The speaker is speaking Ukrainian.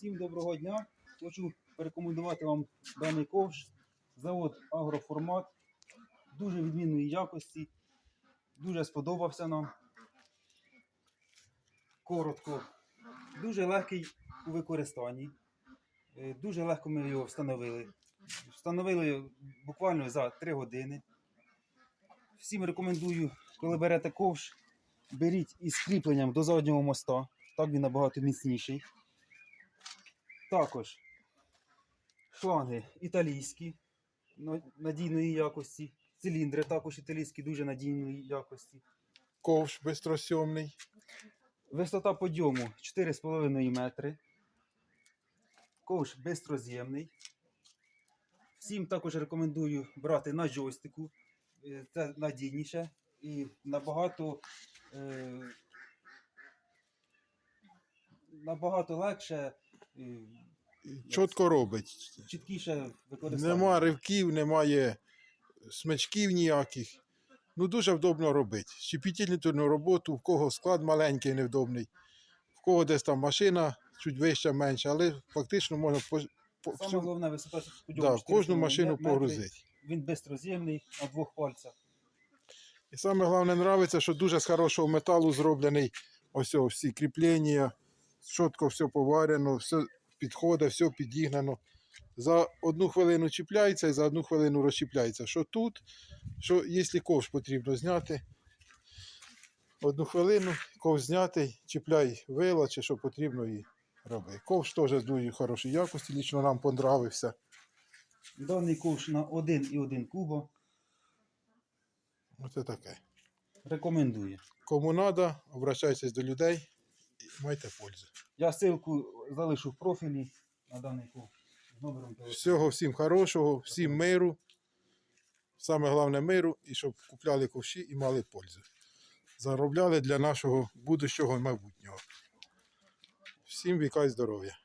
Всім доброго дня. Хочу порекомендувати вам даний ковш. Завод Агроформат. Дуже відмінної якості. Дуже сподобався нам. Коротко. Дуже легкий у використанні. Е, Дуже легко ми його встановили. Встановили буквально за 3 години. Всім рекомендую, коли берете ковш, беріть із кріпленням до заднього моста. Так він набагато міцніший. Також шланги італійські надійної якості. Циліндри також італійські дуже надійної якості. Ковш бистросьомний. Висота подйому 4,5 метри. Ковш бистроз'ємний. Всім також рекомендую брати на джойстику. Е, Це надійніше і набагато, е, набагато легше, Чітко робить. чіткіше використання. Нема ривків, немає смичків ніяких. Ну дуже вдобно робити. Щепітільну роботу, в кого склад маленький, невдобний, в кого десь там машина чуть вища, менша, але фактично можна по, по Саме всю, головне висота да, 4,5 кожну машину погрузити. Він бистроз'ємний на двох пальцях. І саме головне нравиться, що дуже з хорошого металу зроблений. Ось о, всі кріплення, чітко все поварено, все підходить, все підігнано. За одну хвилину чіпляється і за одну хвилину розчіпляється. Що тут, що якщо ковш потрібно зняти, одну хвилину ковш знятий, чіпляй вила чи що потрібно і роби. Ковш теж дуже хорошої якості, лічно нам понравився. Даний ковш на 1,1 куба. Оце таке. Рекомендую. Кому треба, обращайтесь до людей майте пользу. Я ссылку залишу в профілі на даний клуб з номером телефону. Всього всім хорошого, всім миру. Саме головне миру, і щоб купляли ковші і мали пользу. Заробляли для нашого будущого майбутнього. Всім віка і здоров'я.